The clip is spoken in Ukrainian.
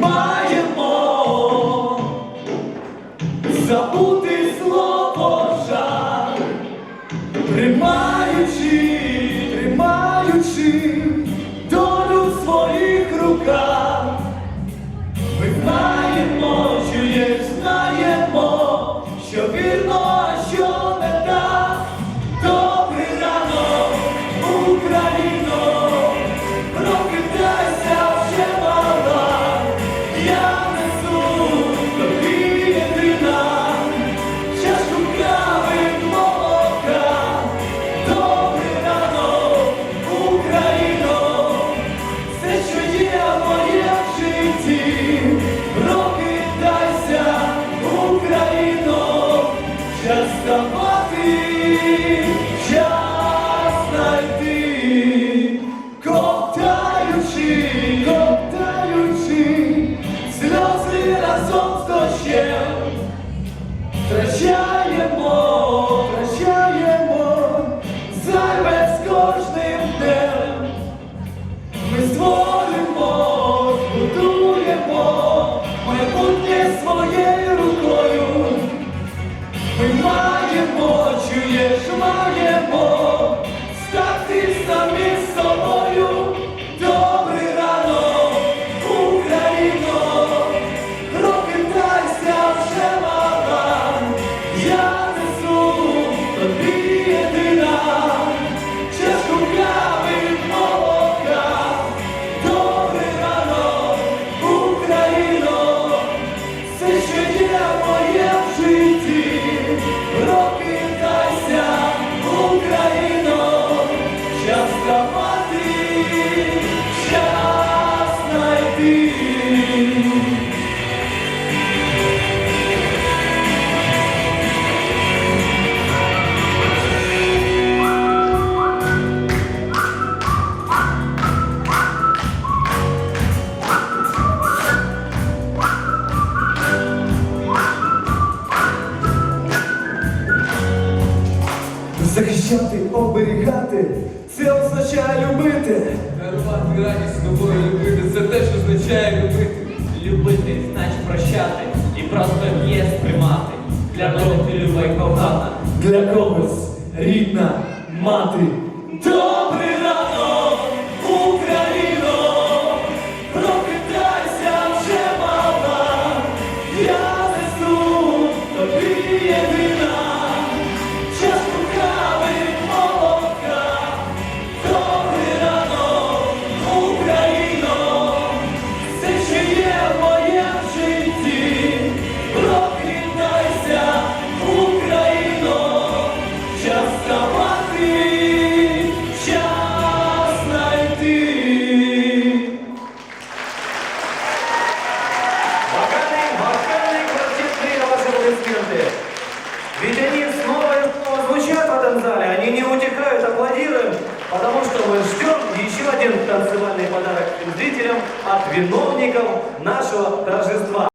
маємо забути слово жаль, тримаючи, тримаючи. віддавати час знайти кота. Захищати, оберігати, це означає любити. Дарувати радість з тобою любити, це теж означає любити. Любити, значить прощати і просто є сприймати. Для мене ти люба й кохана, для когось рідна мати. Добрий раз! от виновников нашего торжества.